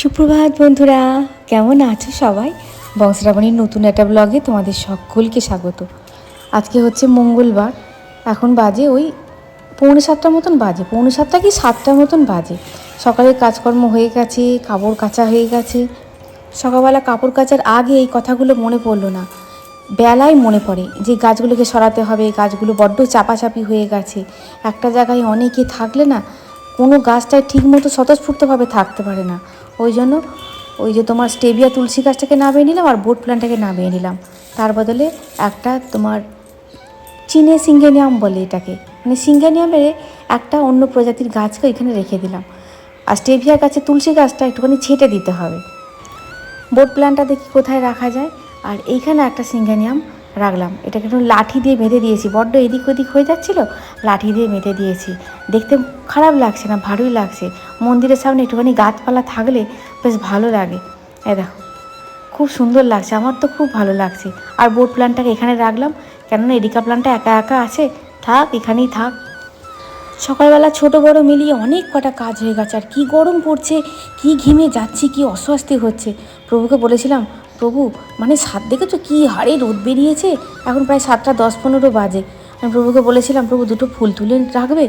সুপ্রভাত বন্ধুরা, কেমন আছো সবাই? বংশরাবণীর নতুন একটা ব্লগে তোমাদের সকলকে স্বাগত। আজকে হচ্ছে মঙ্গলবার, এখন বাজে ওই পৌনে সাতটার মতন বাজে। পৌনে সাতটা কি সাতটার মতন বাজে। সকালের কাজকর্ম হয়ে গেছে, কাপড় কাচা হয়ে গেছে। সকালবেলা কাপড় কাচার আগে এই কথাগুলো মনে পড়ল না। বেলায় মনে পড়ে যে গাছগুলোকে সরাতে হবে, গাছগুলো বড্ড চাপাচাপি হয়ে গেছে। একটা জায়গায় অনেকে থাকলে না, কোনো গাছটায় ঠিকমতো স্বতঃস্ফূর্তভাবে থাকতে পারে না। ওই জন্য ওই যে তোমার স্টেবিয়া তুলসী গাছটাকে নামিয়ে নিলাম আর বোট প্ল্যান্টটাকে নামিয়ে নিলাম। তার বদলে একটা তোমার চীনে সিঙ্গেনিয়াম বলে এটাকে। মানে সিঙ্গেনিয়ামের একটা অন্য প্রজাতির গাছকে এখানে রেখে দিলাম। আর স্টেভিয়া গাছে তুলসী গাছটা একটুখানি ছেটে দিতে হবে। বোট প্ল্যান্টটা দেখি কোথায় রাখা যায়। আর এইখানে একটা সিঙ্গানিয়াম রাখলাম। এটাকে একটু লাঠি দিয়ে বেঁধে দিয়েছি। বড্ড এদিক ওদিক হয়ে যাচ্ছিল, লাঠি দিয়ে বেঁধে দিয়েছি। দেখতে খারাপ লাগছে না, ভালোই লাগছে। মন্দিরের সামনে একটুখানি গাছপালা থাকলে বেশ ভালো লাগে। এ দেখো, খুব সুন্দর লাগছে, আমার তো খুব ভালো লাগছে। আর বোট প্ল্যান্টটাকে এখানে রাখলাম, কেননা এরিকা প্ল্যান্টটা একা একা আছে। থাক, এখানেই থাক। সকালবেলা ছোট বড় মিলিয়ে অনেক কটা কাজ হয়ে গেছে, আর কী গরম পড়ছে, কি ঘিমে যাচ্ছি, কি অস্বস্তি হচ্ছে। প্রভুকে বলেছিলাম প্রভু মানে সাত দেখেছ কী হারে রোদ বেরিয়েছে? এখন প্রায় সাতটা দশ পনেরো বাজে। আমি প্রভুকে বলেছিলাম, প্রভু, দুটো ফুল তুলে রাখবে?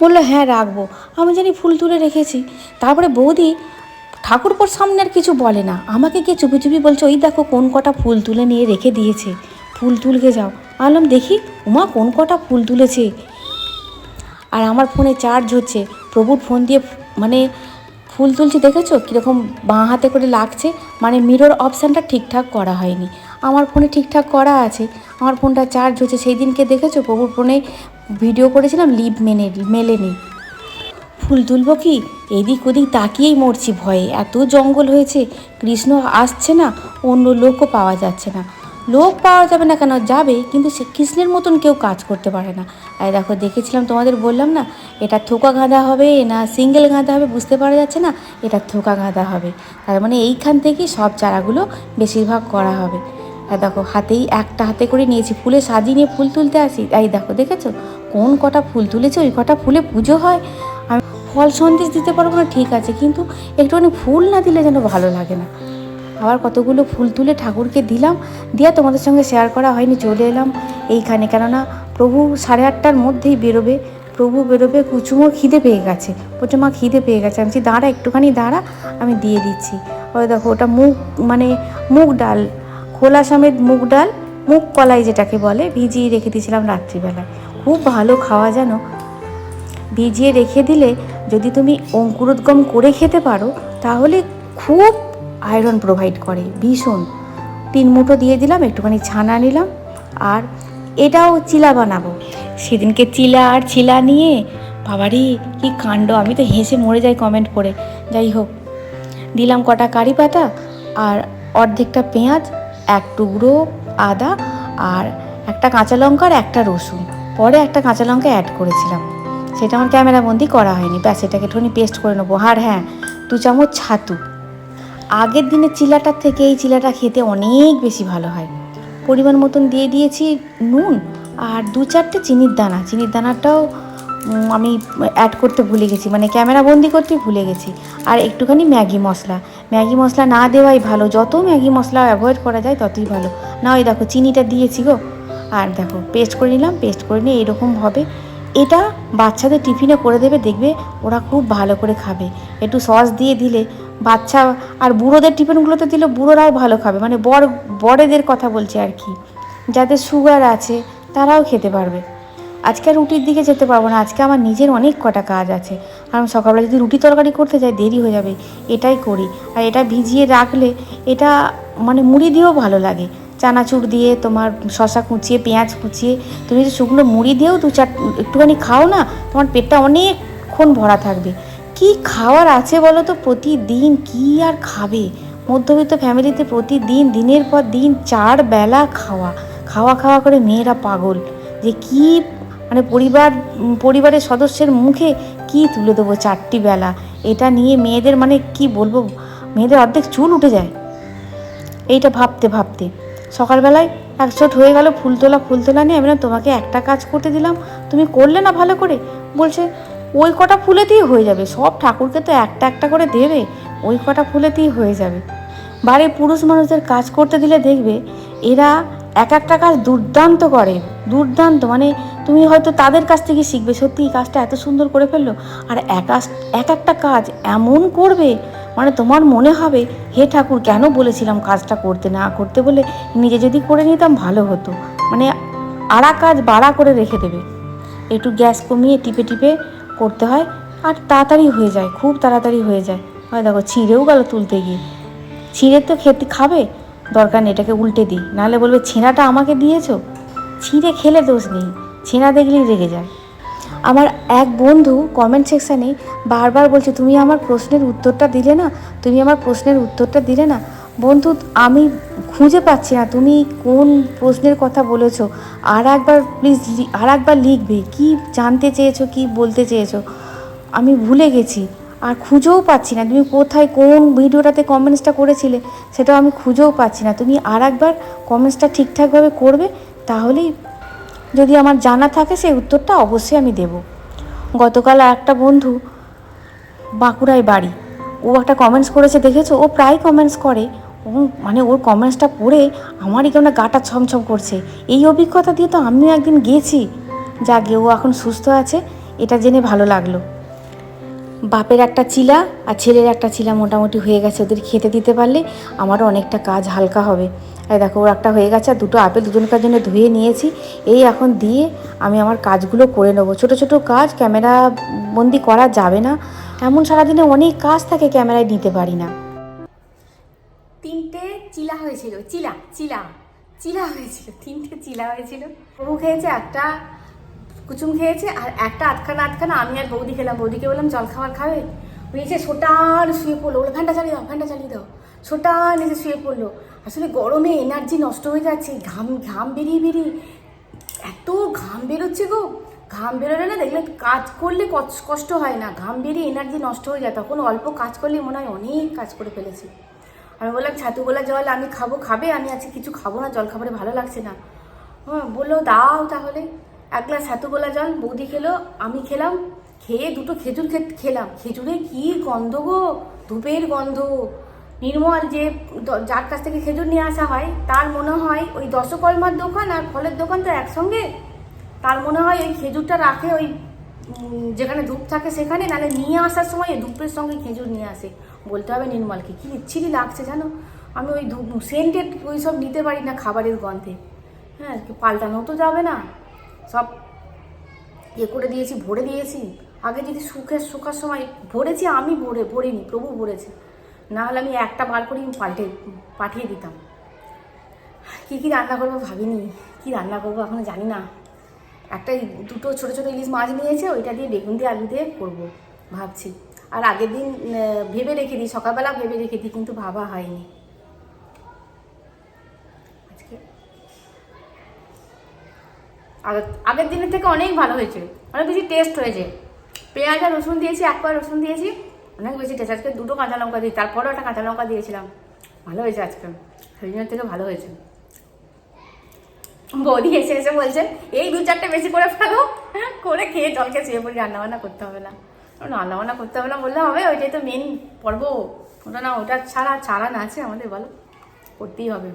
বলল হ্যাঁ রাখব। আমি জানি ফুল তুলে রেখেছি। তারপরে বৌদি ঠাকুরপোর সামনে আর কিছু বলে না। আমাকে গিয়ে চুপি চুপি বলছে, ওই দেখো কোন কটা ফুল তুলে নিয়ে রেখে দিয়েছে। ফুল তুলকে যাও। আনলাম দেখি, উমা, কোন কটা ফুল তুলেছে? আর আমার ফোনে চার্জ হচ্ছে। প্রভুর ফোন দিয়ে মানে ফুল তুলছি দেখেছ? কীরকম বাঁ হাতে করে লাগছে। মানে মিরর অপশানটা ঠিকঠাক করা হয়নি। আমার ফোনে ঠিকঠাক করা আছে। আমার ফোনটা চার্জ হচ্ছে। সেই দিনকে দেখেছ? প্রভুর ফোনে ভিডিও করেছিলাম লিভ মেনে মেলেনি ফুল তুলবো কি? এদিক ওদিক তাকিয়েই মরছি ভয়ে। এত জঙ্গল হয়েছে। কৃষ্ণ আসছে না, অন্য লোকও পাওয়া যাচ্ছে না। লোক পাওয়া যাবে না কেন? যাবে, কিন্তু সে কৃষ্ণের মতন কেউ কাজ করতে পারে না। আর দেখো, দেখেছিলাম তোমাদের বললাম না, এটা থোকা গাঁদা হবে, না সিঙ্গেল গাঁদা হবে, বুঝতে পারা যাচ্ছে না, এটা থোকা গাঁদা হবে। তার মানে এইখান থেকেই সব চারাগুলো বেশিরভাগ করা হবে। আর দেখো, হাতেই একটা হাতে করে নিয়েছি, ফুলে সাজিয়ে নিয়ে ফুল তুলতে আসি। এই দেখো, দেখেছ? কোন কটা ফুল তুলেছে, ওই কটা ফুলে পুজো হয়। আমি ফল সন্দেশ দিতে পারব না, ঠিক আছে, কিন্তু একটুখানি ফুল না দিলে যেন ভালো লাগে না। আবার কতগুলো ফুল তুলে ঠাকুরকে দিলাম, দিয়ে তোমাদের সঙ্গে শেয়ার করা হয়নি, চলে এলাম এইখানে। কেননা প্রভু সাড়ে আটটার মধ্যেই বেরোবে, প্রভু বেরোবে, কুচুমো খিদে পেয়ে গেছে, প্রচুমা খিদে পেয়ে গেছে। আমি দাঁড়া, একটুখানি দাঁড়া, আমি দিয়ে দিচ্ছি। ওই দেখো, ওটা মুগ মানে মুগ ডাল, খোলা সমেত মুগ ডাল, মুগ কলাই যেটাকে বলে, ভিজিয়ে রেখে দিয়েছিলাম রাত্রিবেলায়। খুব ভালো খাওয়া যেন ভিজিয়ে রেখে দিলে যদি তুমি অঙ্কুরোদ্গম করে খেতে পারো, তাহলে খুব আয়রন প্রোভাইড করে, ভীষণ। তিন মুঠো দিয়ে দিলাম, একটুখানি ছানা নিলাম, আর এটাও চিলা বানাবো। সেদিনকে চিলা আর চিলা নিয়ে, বাবারি, কি কাণ্ড, আমি তো হেসে মরে যাই কমেন্ট করে। যাই হোক, দিলাম কটা কারি পাতা আর অর্ধেকটা পেঁয়াজ, এক টুকরো আদা আর একটা কাঁচা লঙ্কা আর একটা রসুন। পরে একটা কাঁচা লঙ্কা অ্যাড করেছিলাম। সেটা আমার ক্যামেরাবন্দি করা হয়নি। ব্যাস, এটাকে একটুখানি পেস্ট করে নেব। আর হ্যাঁ দু চামচ ছাতু। আগের দিনের চিলাটার থেকে এই চিলাটা খেতে অনেক বেশি ভালো হয়। পরিমাণ মতন দিয়ে দিয়েছি নুন আর দু চারটে চিনির দানা। চিনির দানাটাও আমি অ্যাড করতে ভুলে গেছি মানে ক্যামেরা বন্দি করতে ভুলে গেছি। আর একটুখানি ম্যাগি মশলা। ম্যাগি মশলা না দেওয়াই ভালো। যত ম্যাগি মশলা অ্যাভয়েড করা যায় ততই ভালো। না ওই দেখো চিনিটা দিয়েছি গো। আর দেখো পেস্ট করে নিলাম পেস্ট করে নিয়ে এরকম হবে। এটা বাচ্চাদের টিফিনে করে দেবে, দেখবে ওরা খুব ভালো করে খাবে। একটু সস দিয়ে দিলে বাচ্চা আর বুড়োদের টিফিনগুলোতে দিলে, বুড়োরাও ভালো খাবে। মানে বড় বড়েদের কথা বলছি আর কি। যাদের সুগার আছে, তারাও খেতে পারবে। আজকে আর রুটির দিকে যেতে পারব না। আজকে আমার নিজের অনেক কটা কাজ আছে। কারণ সকালবেলা যদি রুটি তরকারি করতে যাই, দেরি হয়ে যাবে। এটাই করি। আর এটা ভিজিয়ে রাখলে এটা মানে মুড়ি দিয়েও ভালো লাগে। চানাচুর দিয়ে তোমার শশা কুচিয়ে, পেঁয়াজ কুচিয়ে, তুমি যদি শুকনো মুড়ি দিয়েও দু চার, একটুখানি খাও না, তোমার পেটটা অনেকক্ষণ ভরা থাকবে। কি খাওয়ার আছে বলো তো? প্রতিদিন কি আর খাবে? মধ্যবিত্ত ফ্যামিলিতে প্রতিদিন, দিনের পর দিন চার বেলা খাওয়া। খাওয়া খাওয়া করে মেয়েরা পাগল। যে কি মানে পরিবার পরিবারের সদস্যের মুখে কি তুলে দেবো চারটি বেলা? এটা নিয়ে মেয়েদের মানে কি বলব? মেয়েদের অর্ধেক চুল উঠে যায়। এইটা ভাবতে ভাবতে। সকালবেলায় একশোট হয়ে গেল ফুল তোলা ফুল তোলা নিয়ে। আমি তোমাকে একটা কাজ করতে দিলাম। তুমি করলে না ভালো করে? বলছে ওই কটা ফুলেতেই হয়ে যাবে। সব ঠাকুরকে তো একটা একটা করে দেবে, ওই কটা ফুলেতেই হয়ে যাবে। বাড়ির পুরুষ মানুষদের কাজ করতে দিলে দেখবে, এরা এক একটা কাজ দুর্দান্ত করে, দুর্দান্ত। মানে তুমি হয়তো তাদের কাছ থেকে শিখবে, সত্যি এই কাজটা এত সুন্দর করে ফেলল, আর এক এক একটা কাজ এমন করবে মানে তোমার মনে হবে, হে ঠাকুর, কেন বলেছিলাম কাজটা করতে না করতে বলে নিজে যদি করে নিতাম ভালো হতো। মানে আড়া কাজ বাড়া করে রেখে দেবে। একটু গ্যাস কমিয়ে টিপে টিপে করতে হয় আর তাড়াতাড়ি হয়ে যায়, খুব তাড়াতাড়ি হয়ে যায়। হয় দেখো, ছিঁড়েও গেল তুলতে গিয়ে। ছিঁড়ে তো খেতে খাবে, দরকার নেই, এটাকে উল্টে দিই। নাহলে বলবে, ছেঁড়াটা আমাকে দিয়েছ? ছিঁড়ে খেলে দোষ নেই, ছেঁড়া দেখলেই রেগে যায়। আমার এক বন্ধু কমেন্ট সেকশানে বারবার বলছে, তুমি আমার প্রশ্নের উত্তরটা দিলে না, তুমি আমার প্রশ্নের উত্তরটা দিলে না বন্ধু, আমি খুঁজে পাচ্ছি না। তুমি কোন প্রশ্নের কথা বলেছ? আর একবার প্লিজ আর একবার লিখবে। কি জানতে চেয়েছো, কি বলতে চেয়েছো? আমি ভুলে গেছি। আর খুঁজেও পাচ্ছি না। তুমি কোথায়, কোন ভিডিওটাতে কমেন্টসটা করেছিলে, সেটাও আমি খুঁজেও পাচ্ছি না। তুমি আর একবার কমেন্টসটা ঠিকঠাকভাবে করবে, তাহলেই যদি আমার জানা থাকে, সেই উত্তরটা অবশ্যই আমি দেব। গতকাল একটা বন্ধু বাঁকুড়ায় বাড়ি। ও একটা কমেন্টস করেছে, দেখেছ? ও প্রায় কমেন্টস করে। ও মানে ওর কমেন্টসটা পড়ে আমারই কেমন গাটা ছমছম করছে। এই অভিজ্ঞতা দিয়ে তো আমিও একদিন গেছি যাকে, ও এখন সুস্থ আছে, এটা জেনে ভালো লাগল। বাপের একটা চিলা আর ছেলের একটা চিলা মোটামুটি হয়ে গেছে, ওদের খেতে দিতে পারলে আমারও অনেকটা কাজ হালকা হবে। আর দেখো, ওর একটা হয়ে গেছে, আর দুটো আপেল দুজনকার জন্য ধুয়ে নিয়েছি। এই এখন দিয়ে আমি আমার কাজগুলো করে নেব। ছোটো ছোটো কাজ, ক্যামেরা বন্দি করা যাবে না। এমন সারাদিনে অনেক কাজ থাকে, ক্যামেরায় নিতে পারি না। তিনটে চিলা হয়েছিল, চিলা চিলা চিলা হয়েছিল, তিনটে চিলা হয়েছিল। প্রভু খেয়েছে একটা, কুচুম খেয়েছে, আর একটা আটখানা আটখানা আমি আর বৌদি খেলাম। বৌদিকে বললাম, জল খাবার খাবে নিচে সোটার শুয়ে পড়ল। বলে ফ্যানটা চালিয়ে দাও ফ্যানটা চালিয়ে দাও। সোটার নিচে শুয়ে পড়ল। আসলে গরমে এনার্জি নষ্ট হয়ে যাচ্ছে, ঘাম ঘাম বেরিয়ে বেরিয়ে। এত ঘাম বেরোচ্ছে গো। ঘাম বেরোলে না দেখলে কাজ করলে কষ্ট হয় না। ঘাম বেরিয়ে এনার্জি নষ্ট হয়ে যায়। তখন অল্প কাজ করলে মনে হয় অনেক কাজ করে ফেলেছি। আমি বললাম, ছাতু গোলা জল আমি খাব, খাবে? আমি আজকে কিছু খাব না, জল খাবারে ভালো লাগছে না। হ্যাঁ বলল, দাও তাহলে। এক গ্লাস ছাতু গোলা জল, বৌদি খেলো, আমি খেলাম, খেয়ে দুটো খেজুর খেলাম। খেজুরে কি গন্ধ গো, ধূপের গন্ধ। নির্মল যে যার কাছ থেকে খেজুর নিয়ে আসা হয়, তার মনে হয় ওই দশকর্মার দোকান আর ফলের দোকান তো একসঙ্গে? তার মনে হয় ওই খেজুরটা রাখে ওই যেখানে ধূপ থাকে সেখানে, নাহলে নিয়ে আসার সময় ধূপের সঙ্গে খেজুর নিয়ে আসে। বলতে হবে নির্মলকে, কি ইচ্ছিরি লাগছে জানো? আমি ওই ধূপ, সেন্টেড ওই সব নিতে পারি না খাবারের গন্ধে। হ্যাঁ পাল্টানো তো যাবে না। সব ইয়ে করে দিয়েছি, ভরে দিয়েছি। আগে যদি সুখের সুখার সময়, ভরেছি আমি ভরে, ভরিনি, প্রভু ভরেছে। না হলে আমি একটা বার করে পাল্টে, পাঠিয়ে দিতাম। কী কী রান্না করব ভাবিনি, কী রান্না করব এখনও জানি না। একটা দুটো ছোটো ছোটো ইলিশ মাছ নিয়েছে, ওইটা দিয়ে বেগুন দিয়ে আলু দিয়ে করব, ভাবছি। আর আগের দিন ভেবে রেখে দিই সকালবেলা ভেবে রেখে দিই কিন্তু ভাবা হয়নি। আজকে আগের- আগের দিনের থেকে অনেক ভালো হয়েছে, অনেক বেশি টেস্ট হয়েছে। পেঁয়াজ আর রসুন দিয়েছি এক রসুন দিয়েছি, অনেক বেশি টেস্ট আজকে দুটো কাঁচা লঙ্কা দিই তারপরেও একটা কাঁচা লঙ্কা দিয়েছিলাম। ভালো হয়েছে আজকে, সেদিনের থেকে ভালো হয়েছে। বৌদি এসে এসে বলছে, এই দু চারটে বেশি করে ফেলো। করে খেয়ে জলকে শুয়ে পড়ি, রান্নাবান্না করতে হবে না। রান্নাবান্না করতে হবে না বললে হবে, ওইটাই তো মেন পর্ব। ওটা না, ওটা ছাড়া ছাড়া না আছে আমাদের, বলো। করতেই হবে।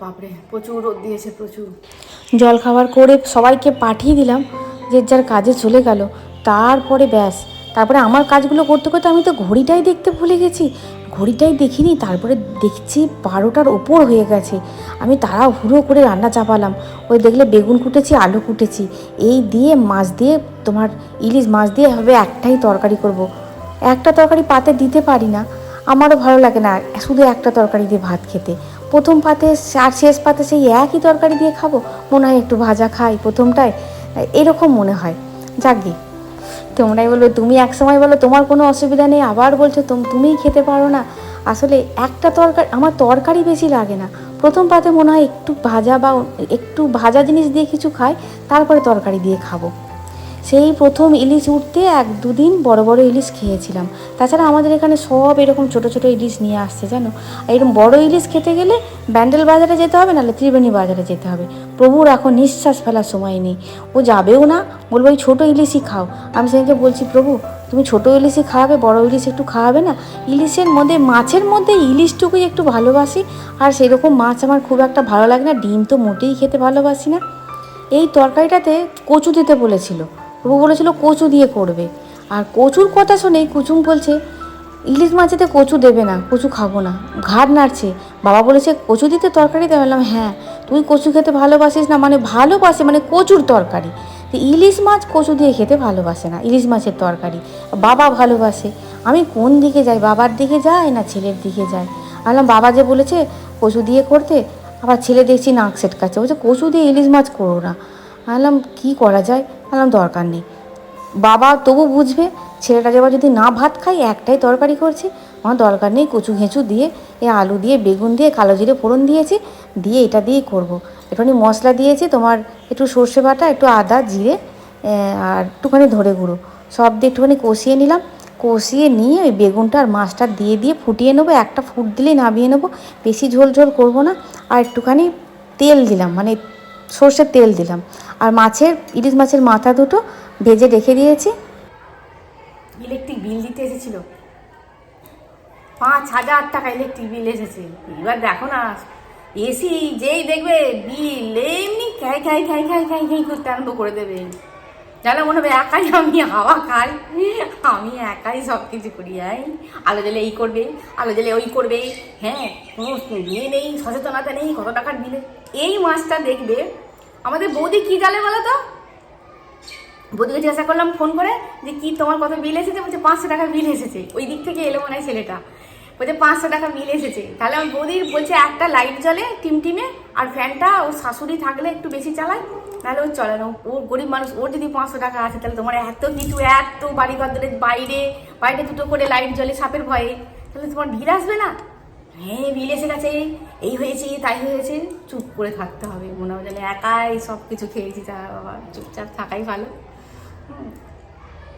বাপরে, প্রচুর রোদ দিয়েছে, প্রচুর। জল খাবার করে সবাইকে পাঠিয়ে দিলাম যে যার কাজে চলে গেল। তারপরে ব্যাস। তারপরে আমার কাজগুলো করতে করতে আমি তো ঘড়িটাই দেখতে ভুলে গেছি। ঘড়িটাই দেখিনি, তারপরে দেখছি বারোটার ওপর হয়ে গেছে। আমি তারা হুড়ো করে রান্না চাপালাম। ওই দেখলে বেগুন কুটেছি, আলু কুটেছি। এই দিয়ে মাছ দিয়ে তোমার ইলিশ মাছ দিয়ে হবে একটাই তরকারি করব। একটা তরকারি পাতে দিতে পারি না। আমারও ভালো লাগে না শুধু একটা তরকারি দিয়ে ভাত খেতে। প্রথম পাতে আর শেষ পাতে সেই একই তরকারি দিয়ে খাব? মনে হয় একটু ভাজা খাই প্রথমটায়। এরকম মনে হয়। যাকগে তোমরাই বলবে, তুমি এক সময় বলো, তোমার কোনো অসুবিধা নেই, আবার বলছো, তুমি, তুমিই খেতে পারো না। আসলে একটা তরকারি, আমার তরকারি বেশি লাগে না। প্রথম পাতে মনে হয় একটু ভাজা বা একটু ভাজা জিনিস দিয়ে কিছু খাই, তারপরে তরকারি দিয়ে খাব। সেই প্রথম ইলিশ উঠতে এক দুদিন বড় বড় ইলিশ খেয়েছিলাম। তাছাড়া আমাদের এখানে সব এরকম ছোট ছোট ইলিশ নিয়ে আসছে, জানো? এরকম বড় ইলিশ খেতে গেলে ব্যান্ডেল বাজারে যেতে হবে, নাহলে ত্রিবেণী বাজারে যেতে হবে। প্রভুর এখন নিঃশ্বাস ফেলার সময় নেই। ও যাবেও না, বলব, ওই ছোটো ইলিশই খাও। আমি সেদিনকে বলছি, প্রভু, তুমি ছোটো ইলিশই খাওয়াবে, বড় ইলিশ একটু খাওয়াবে না? ইলিশের মধ্যে, মাছের মধ্যে ইলিশটুকুই একটু ভালোবাসি, আর সেরকম মাছ আমার খুব একটা ভালো লাগে না। ডিম তো মোটেই খেতে ভালোবাসি না। এই তরকারিটাতে কচু দিতে বলেছিল। প্রভু বলেছিল কচু দিয়ে করবে। আর কচুর কথা শুনেই কুচুম বলছে, ইলিশ মাছেতে কচু দেবে না, কচু খাব না। ঘাড় নাড়ছে। বাবা বলেছে, কচু দিতে তরকারিতে বললাম হ্যাঁ তুই কচু খেতে ভালোবাসিস না মানে ভালোবাসে মানে কচুর তরকারি। তো ইলিশ মাছ কচু দিয়ে খেতে ভালোবাসে না, ইলিশ মাছের তরকারি। বাবা ভালোবাসে। আমি কোন দিকে যাই, বাবার দিকে যাই না ছেলের দিকে যাই বললাম, বাবা যে বলেছে কচু দিয়ে করতে, আবার ছেলে দেখছি নাক সেটকাচ্ছে। বলছে, কচু দিয়ে ইলিশ মাছ করো না। বললাম, কী করা যায়? বললাম, দরকার নেই। বাবা তবু বুঝবে, ছেলেটা যাবার যদি না ভাত খাই একটাই তরকারি করছি। আমার দরকার নেই, কচু ঘেঁচু দিয়ে, এ আলু দিয়ে, বেগুন দিয়ে, কালো জিরে ফোড়ন দিয়েছি, দিয়ে এটা দিয়েই করব। একটুখানি মশলা দিয়েছি, তোমার একটু সর্ষে বাটা, একটু আদা, জিরে আর একটুখানি ধরে গুঁড়ো। সব দিয়ে একটুখানি কষিয়ে নিলাম। কষিয়ে নিয়ে ওই বেগুনটা আর মাছটা দিয়ে দিয়ে ফুটিয়ে নেব। একটা ফুট দিলেই নামিয়ে নেব। বেশি ঝোল ঝোল করব না। আর একটুখানি তেল দিলাম মানে সর্ষের তেল দিলাম। আর মাছের, ইলিশ মাছের মাথা দুটো ভেজে রেখে দিয়েছি। ইলেকট্রিক বিল দিতে এসেছিল। পাঁচ হাজার টাকা ইলেকট্রিক বিল এসেছে। এবার দেখো না এসি যেই দেখবে, বিল এমনি খাই খাই খাই খাই খাই খাই করতে আরম্ভ করে দেবে। জানো মনে হবে একাই আমি হাওয়া খাই, আমি একাই সব কিছু করি যাই আলো জ্বলে এই করবে, আলো জ্বলে ওই করবে হ্যাঁ কোনো ইয়ে নেই, সচেতনতা নেই, কত টাকার বিলে, এই মাছটা দেখবে আমাদের বৌদি কী জানে বলো তো? বৌদিকে জিজ্ঞাসা করলাম ফোন করে যে কি তোমার কত বিল এসেছে? বলছে, পাঁচশো টাকা বিল এসেছে। ওই দিক থেকে এলো মনে হয় ছেলেটা। বলছে, পাঁচশো টাকা বিল এসেছে। তাহলে আমার বৌদি বলছে, একটা লাইট জ্বলে টিমটিমে আর ফ্যানটা ওর শাশুড়ি থাকলে একটু বেশি চালায়, নাহলে ও চলে না। ও গরিব মানুষ, ওর যদি পাঁচশো টাকা আছে, তাহলে তোমার এত কিছু, এত বাড়ি ঘর বাইরে বাইরে দুটো করে লাইট জ্বলে সাপের ভয়ে। তাহলে তোমার ভিড় আসবে না? হ্যাঁ বিল কাছে এই হয়েছে, তাই হয়েছে। চুপ করে থাকতে হবে। মনে হয় যেন একাই সব কিছু খেয়েছি তা বাবা, চুপচাপ থাকাই ভালো।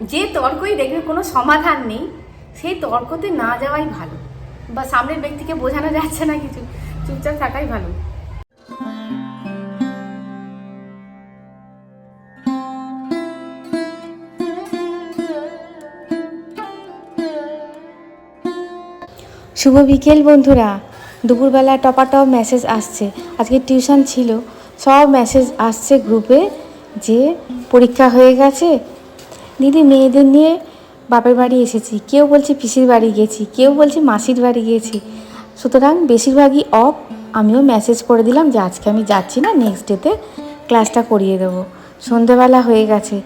যে তর্কই দেখবে, কোনো সমাধান নেই। সেই তর্কতে না যাওয়াই ভালো। বা সামনের ব্যক্তিকে বোঝানো যাচ্ছে না কিছু। চুপচাপ থাকাই ভালো। শুভ বিকেল, বন্ধুরা। দুপুরবেলা টপাটপ মেসেজ আসছে। আজকে টিউশন ছিল। সব মেসেজ আসছে গ্রুপে যে পরীক্ষা হয়ে গেছে। দিদি, মেয়েদের নিয়ে বাপের বাড়ি এসেছি। কেউ বলছে পিসির বাড়ি গেছি, কেউ বলছে মাসির বাড়ি গেছি। সুতরাং বেশিরভাগই অফ আমিও মেসেজ করে দিলাম যে আজকে আমি যাচ্ছি না নেক্সট ডেতে ক্লাসটা করিয়ে দেবো। সন্ধেবেলা হয়ে গেছে।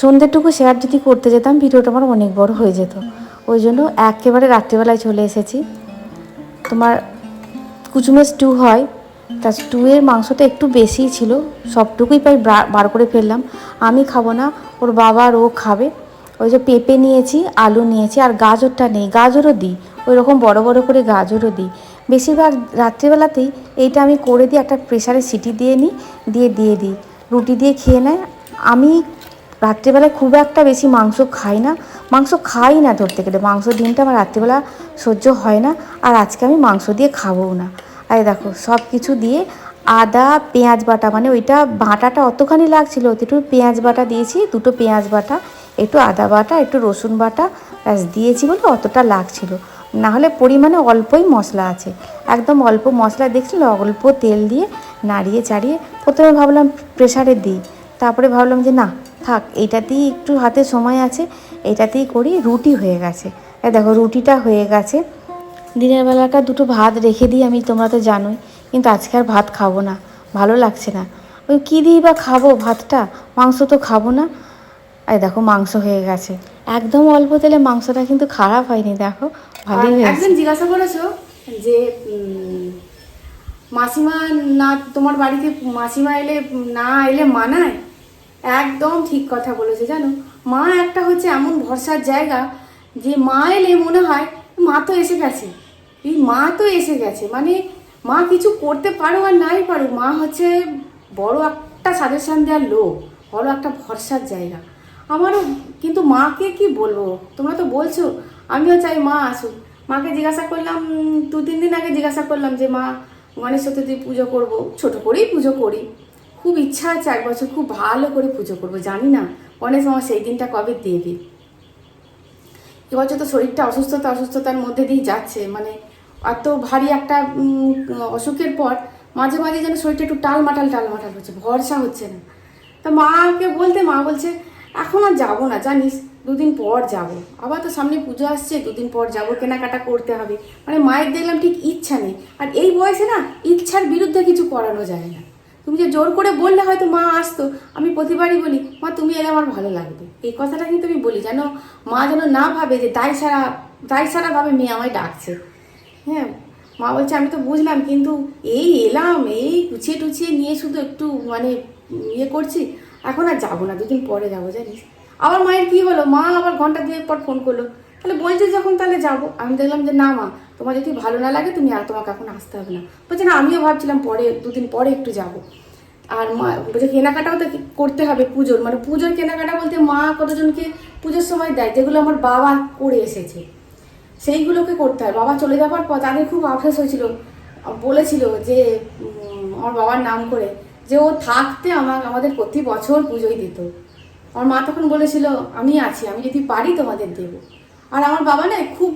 সন্ধ্যেটুকু শেয়ার যদি করতে যেতাম, ভিডিওটা আমার অনেক বড় হয়ে যেত। ওই জন্য একেবারে রাত্রিবেলায় চলে এসেছি। তোমার কুচুমের স্টু হয়, তা স্টুয়ের মাংসটা একটু বেশিই ছিল, সবটুকুই প্রায় বার করে ফেললাম। আমি খাব না, ওর বাবা আর ও খাবে। ওই যে পেঁপে নিয়েছি, আলু নিয়েছি, আর গাজরটা নেই, গাজরও দিই। ওই রকম বড় বড় করে গাজরও দিই। বেশিরভাগ রাত্রিবেলাতেই এইটা আমি করে দিই একটা প্রেশারে সিটি দিয়ে নিই, দিয়ে দিয়ে দিই। রুটি দিয়ে খেয়ে নেয়। আমি রাত্রিবেলায় খুব একটা বেশি মাংস খাই না। মাংস খাই না ধরতে গেলে। মাংস ডিমটা আমার রাত্রিবেলা সহ্য হয় না আর আজকে আমি মাংস দিয়ে খাবও না। আর দেখো সব কিছু দিয়ে আদা, পেঁয়াজ বাটা মানে ওইটা বাটাটা অতখানি লাগছিল, একটু পেঁয়াজ বাটা দিয়েছি, দুটো পেঁয়াজ বাটা, একটু আদা বাটা, একটু রসুন বাটা, ব্যাস দিয়েছি বলে অতটা লাগছিল। না হলে পরিমাণে অল্পই মশলা আছে। একদম অল্প মশলা দেখছিল অল্প তেল দিয়ে নাড়িয়ে চাড়িয়ে প্রথমে ভাবলাম প্রেশারে দিই। তারপরে ভাবলাম যে না থাক এইটাতেই একটু হাতে সময় আছে এইটাতেই করি রুটি হয়ে গেছে। দেখো রুটিটা হয়ে গেছে। দিনের বেলাটা দুটো ভাত রেখে দিই আমি তোমরা তো জানোই কিন্তু আজকে আর ভাত খাব না ভালো লাগছে না। ওই কী দিই বা খাব ভাতটা? মাংস তো খাব না। আর দেখো মাংস হয়ে গেছে। একদম অল্প তেলে মাংসটা কিন্তু খারাপ হয়নি দেখো ভালোই হয়েছে। একজন জিজ্ঞাসা করেছ যে মাসিমা না তোমার বাড়িতে মাসিমা এলে না এলে মানায়? একদম ঠিক কথা বলেছে, জানো? মা একটা হচ্ছে এমন ভরসার জায়গা যে মা এলে মনে হয় মা তো এসে গেছে। এই মা তো এসে গেছে মানে মা কিছু করতে পারো আর নাই পারো, মা হচ্ছে বড় একটা সাজেশন দেওয়ার লোক, বড় একটা ভরসার জায়গা। আমারও, কিন্তু মাকে কি বলব? তোমরা তো বলছো, আমিও চাই মা আসুক। মাকে জিজ্ঞাসা করলাম দু তিন দিন আগে জিজ্ঞাসা করলাম যে মা গণেশ চতুর্থী পুজো করব, ছোট করেই পুজো করি। খুব ইচ্ছা আছে এক বছর খুব ভালো করে পুজো করব, জানি না। গণেশ মামা সেই দিনটা কবে দেবে? এবছর তো শরীরটা অসুস্থতা, অসুস্থতার মধ্যে দিয়ে যাচ্ছে। মানে এত ভারী একটা অসুখের পর মাঝে মাঝে যেন শরীরটা একটু টালমাটাল টালমাটাল হচ্ছে, ভরসা হচ্ছে না। তা মাকে বলতে, মা বলছে, এখন আর যাব না, জানিস, দুদিন পর যাব। আবার তো সামনে পুজো আসছে, দুদিন পর যাব, কেনাকাটা করতে হবে। মানে মায়ের দেখলাম ঠিক ইচ্ছা নেই। আর এই বয়সে না, ইচ্ছার বিরুদ্ধে কিছু করানো যায় না। তুমি যে জোর করে বললে হয়তো মা আসতো, আমি প্রতিবারই বলি, মা, তুমি এলে আমার ভালো লাগবে। এই কথাটা কিন্তু আমি বলি, যেন মা যেন না ভাবে যে দায় সারা দায় সারা ভাবে মেয়ে আমায় ডাকছে। হ্যাঁ মা বলছে, আমি তো বুঝলাম, কিন্তু এই এলাম, এই গুছিয়ে টুছিয়ে নিয়ে শুধু একটু মানে ইয়ে করছি, এখন আর যাব না, দুদিন পরে যাব, জানিস? আবার মায়ের কি হলো? মা আবার ঘণ্টা দিয়ে পর ফোন করল তাহলে বলছে যখন তাহলে যাব। আমি দেখলাম যে না মা, তোমার যদি ভালো না লাগে তুমি আর তোমাকে এখন আসতে হবে না। বলছে না, আমিও ভাবছিলাম পরে, দুদিন পরে একটু যাব। আর মা বলছে কেনাকাটাও তো করতে হবে পুজোর? মানে পুজোর কেনাকাটা বলতে মা কতজনকে পুজোর সময় দেয়? যেগুলো আমার বাবা করে এসেছে। সেইগুলোকে করতে হয়। বাবা চলে যাওয়ার পর তাদের খুব আফসোস হয়েছিল। বলেছিল যে আমার বাবার নাম করে, যে ও থাকতে আমার আমাদের প্রতি বছর পুজোই দিত। আমার মা তখন বলেছিল, আমি আছি, আমি যদি পারি তোমাদের দেবো। আর আমার বাবা না খুব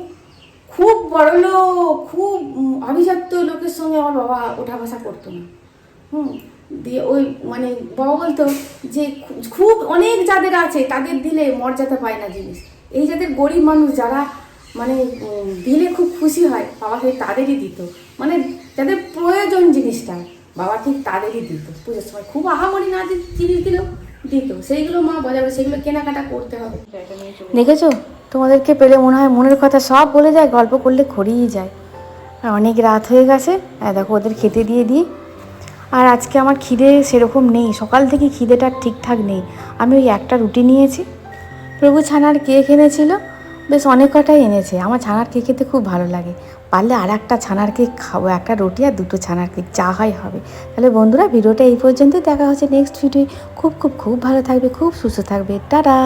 খুব বড় লোক খুব আভিজাত্য লোকের সঙ্গে আমার বাবা ওঠা বসা করতো না। হুম দিয়ে ওই মানে বাবা বলতো যে খুব অনেক যাদের আছে তাদের দিলে মর্যাদা পায় না জিনিস। এই যাদের গরিব মানুষ যারা মানে দিলে খুব খুশি হয় বাবা ঠিক তাদেরই দিত। মানে যাদের প্রয়োজন জিনিসটা বাবা ঠিক তাদেরই দিত। পুজোর সময় খুব আহামরি না যে জিনিস দিল দিত। সেইগুলো মা বজাবে সেগুলো কেনাকাটা করতে হবে। দেখেছ? তোমাদেরকে পেলে মনে হয় মনের কথা সব বলে যায়, গল্প করলে খড়িয়ে যায়। আর অনেক রাত হয়ে গেছে দেখো ওদের খেতে দিয়ে দিই। আর আজকে আমার খিদে সেরকম নেই, সকাল থেকে খিদেটা ঠিকঠাক নেই। আমি ওই একটা রুটি নিয়েছি। প্রভু ছানার কেক এনেছিল, বেশ অনেক কটাই এনেছে। আমার ছানার কেক খেতে খুব ভালো লাগে। পারলে আর একটা ছানার কেক খাব, একটা রুটি আর দুটো ছানার কেক, যা হয় হবে। তাহলে বন্ধুরা, ভিডিওটা এই পর্যন্তই। দেখা হচ্ছে নেক্সট ভিডিও খুব খুব খুব ভালো থাকবে, খুব সুস্থ থাকবে। টাটা!